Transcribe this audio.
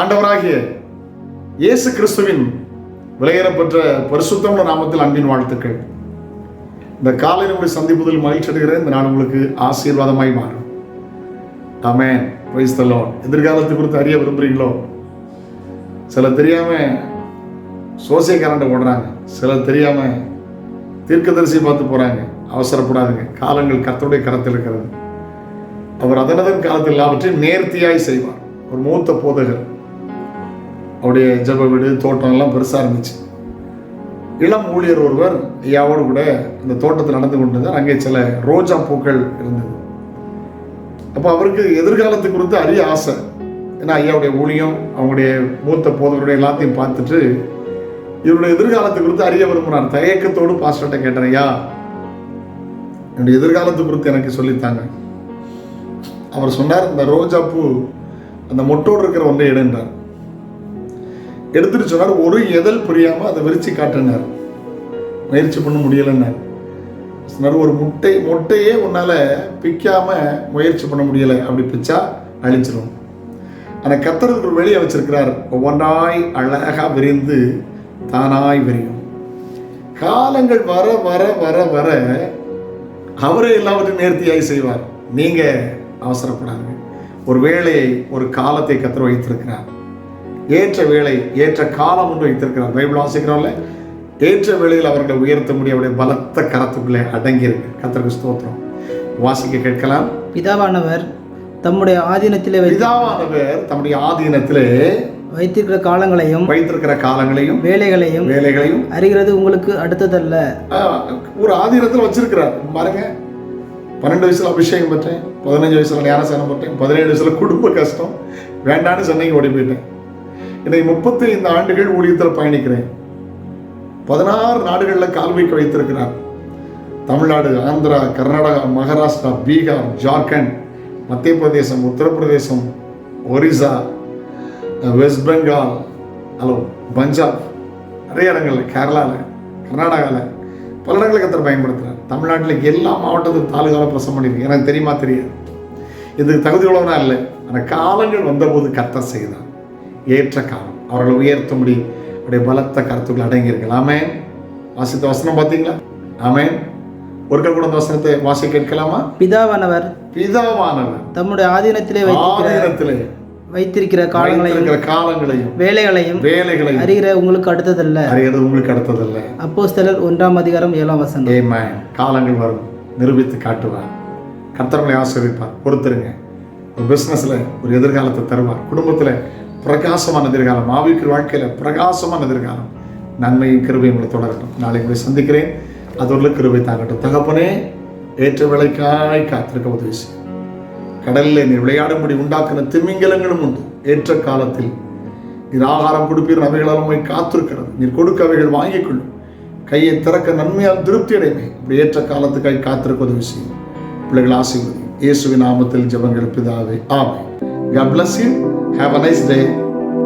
ஆண்டவராகிய இயேசு கிறிஸ்துவின் விலையேறப்பெற்ற பரிசுத்தமுள்ள நாமத்தில் அன்பின் வாழ்த்துக்கள். இந்த காலை நம்முடைய சந்திப்புதில் மகிழ்ச்சி அடைகிறேன். இந்த நாள் உங்களுக்கு ஆசீர்வாதமாய் மாறும். ஆமென் பிரைஸ் தி லார்ட் எதிர்காலத்தை குறித்து அறிய விரும்புறீங்களோ? சில தெரியாம சோசியக்காரண்ட ஓடுறாங்க. சிலர் தெரியாம தீர்க்கதரிசி பார்த்து போறாங்க. அவசரப்படாதுங்க. காலங்கள் கத்தனுடைய கரத்தில் இருக்கிறது. அவர் அதனதன் காலத்தில் எல்லாவற்றையும் நேர்த்தியாய் செய்வார். ஒரு மூத்த போதகர். அவருடைய ஜெப வீடு தோட்டம் எல்லாம் பெருசாக இருந்துச்சு. இளம் ஊழியர் ஒருவர் ஐயாவோடு கூட இந்த தோட்டத்தில் நடந்து கொண்டிருந்தார். அங்கே சில ரோஜா பூக்கள் இருந்தது. அப்போ அவருக்கு எதிர்காலத்தை குறித்து அரிய ஆசை. ஏன்னா ஐயாவுடைய ஊழியம் அவங்களுடைய மூத்த போதவருடைய எல்லாத்தையும் பார்த்துட்டு இவருடைய எதிர்காலத்தை குறித்து அறிய விரும்பினார். தயக்கத்தோடு பாஸ்டர்கிட்ட கேட்டேன் ஐயா என்னுடைய எதிர்காலத்தை குறித்து எனக்கு சொல்லித்தாங்க. அவர் சொன்னார் இந்த ரோஜா பூ அந்த மொட்டோடு இருக்கிற ஒன்றை எடுன்றார். எடுத்துட்டு சொன்னார் ஒரு எதல் புரியாமல் அதை விரித்து காட்டினார். முயற்சி பண்ண முடியலைன்னார் சொன்னார் ஒரு முட்டை முட்டையே உன்னால் பிக்காமல் முயற்சி பண்ண முடியலை. அப்படி பிச்சா அழிச்சிடும் ஆனால் கத்தருக்கு வெளியே வச்சிருக்கிறார். ஒவ்வொன்றாய் அழகாக விரிந்து தானாய் விரியும். காலங்கள் வர வர வர வர அவரே எல்லாவற்றையும் நேர்த்தியாய் செய்வார். நீங்கள் அவசரப்படாதீங்க. ஒரு வேலையை ஒரு காலத்தை கத்திர வைத்திருக்கிறார் ஏற்ற வேலை ஏற்ற காலம் ஒன்று வைத்திருக்கிறார். பைபிள் வாசிக்கிறோம்ல? ஏற்ற வேளையில் அவர்களை உயர்த்த முடிய அவருடைய பலத்த கரத்துக்குள்ளே அடங்கியிருக்கு. கத்தருக்கு ஸ்தோத்திரம். வாசிக்க கேட்கலாம். பிதாவானவர் தம்முடைய ஆதீனத்திலே பிதாவானவர் தம்முடைய ஆதீனத்திலே வைத்திருக்கிற காலங்களையும் வைத்திருக்கிற காலங்களையும் வேலைகளையும் வேலைகளையும் அறிகிறது உங்களுக்கு அடுத்ததல்ல. ஒரு ஆதீனத்தில் வச்சிருக்கிறார். பாருங்க. பன்னெண்டு வயசுல அபிஷேகம் பெற்றேன். பதினஞ்சு வயசுல ஞானசானம் பெற்றேன் பதினேழு வயசுல குடும்ப கஷ்டம். வேண்டான்னு சென்னைக்கு ஓடி போயிட்டேன். இன்னைக்கு முப்பத்தி ஐந்து ஆண்டுகள் ஊழியத்தில் பயணிக்கிறேன். பதினாறு நாடுகளில் கால் வைக்க வைத்திருக்கிறார். தமிழ்நாடு ஆந்திரா கர்நாடகா மகாராஷ்டிரா பீகார் ஜார்க்கண்ட் மத்திய பிரதேசம் உத்தரப்பிரதேசம் ஒரிசா வெஸ்ட் பெங்கால் ஹலோ பஞ்சாப் நிறைய இடங்கள்ல கேரளாவில் கர்நாடகாவில் பல இடங்களில் கத்தர் பயன்படுத்துகிறார் தமிழ்நாட்டில் எல்லா மாவட்டத்துக்கும் தாலுகாவில் பிரசம் பண்ணியிருக்கேன். எனக்கு தெரியுமா தெரியாது. இதுக்கு தகுதி உள்ளவனா இல்லை. ஆனால் காலங்கள் வந்தபோது கத்த செய்தான் ஏற்ற காலம். அவர்களை உயர்த்தும்படி அப்படியே பலத்த கருத்துக்கள் அடங்கியிருங்கள் ஆமென். வாசித்த வசனம் பார்த்தீங்களா? ஆமென். ஒருக்க கூட வசனத்தை வாசி கேட்கலாமா? பிதாவானவர் பிதாவானவர். தம்முடைய ஆதீனத்திலே ஆதீனத்திலே வைத்திருக்கிற காலங்களையும் காலங்களையும் வேலைகளையும் வேலைகளையும் அறிகிற உங்களுக்கு அடுத்ததல்ல. அறியறது உங்களுக்கு அடுத்ததல்ல. அப்போஸ்தலர் ஒன்றாம் அதிகாரம் ஏழாம் வசனம். ஏமேன் காலங்கள் வரும். நிரூபித்து காட்டுவார். கர்த்தர்களை ஆசிரியப்பார் பொறுத்துருங்க. ஒரு பிஸ்னஸில் ஒரு எதிர்காலத்தை தருவார். குடும்பத்தில் பிரகாசமான எதிர்காலம் ஆவிக்கு வாழ்க்கையில் பிரகாசமான எதிர்காலம். நன்மையும் கிருபையும் உங்களை தொடரட்டும். நாளை உங்களை சந்திக்கிறேன். அதோட கிருபை தாங்கட்டும். தகப்பனே ஏற்ற விலைக்காய் காத்திருக்க உதவி செய்யும். கடலில் நீர் விளையாடும்படி உண்டாக்கின திமிங்கலங்களும் உண்டு. ஏற்ற காலத்தில் நீர் ஆகாரம் கொடுப்பீர் அவைகளால் உண்மை காத்திருக்கிறது. நீர் கொடுக்க அவைகள் வாங்கிக் கொள்ளும். கையை திறக்க நன்மையால் திருப்தி அடைமே. இப்படி ஏற்ற காலத்துக்காய் காத்திருக்க உதவி செய்யும். பிள்ளைகள் ஆசீர்வதி இயேசுவின் நாமத்தில் ஜபங்கள் பிதாவே. ஆமை God bless you. Have a nice day.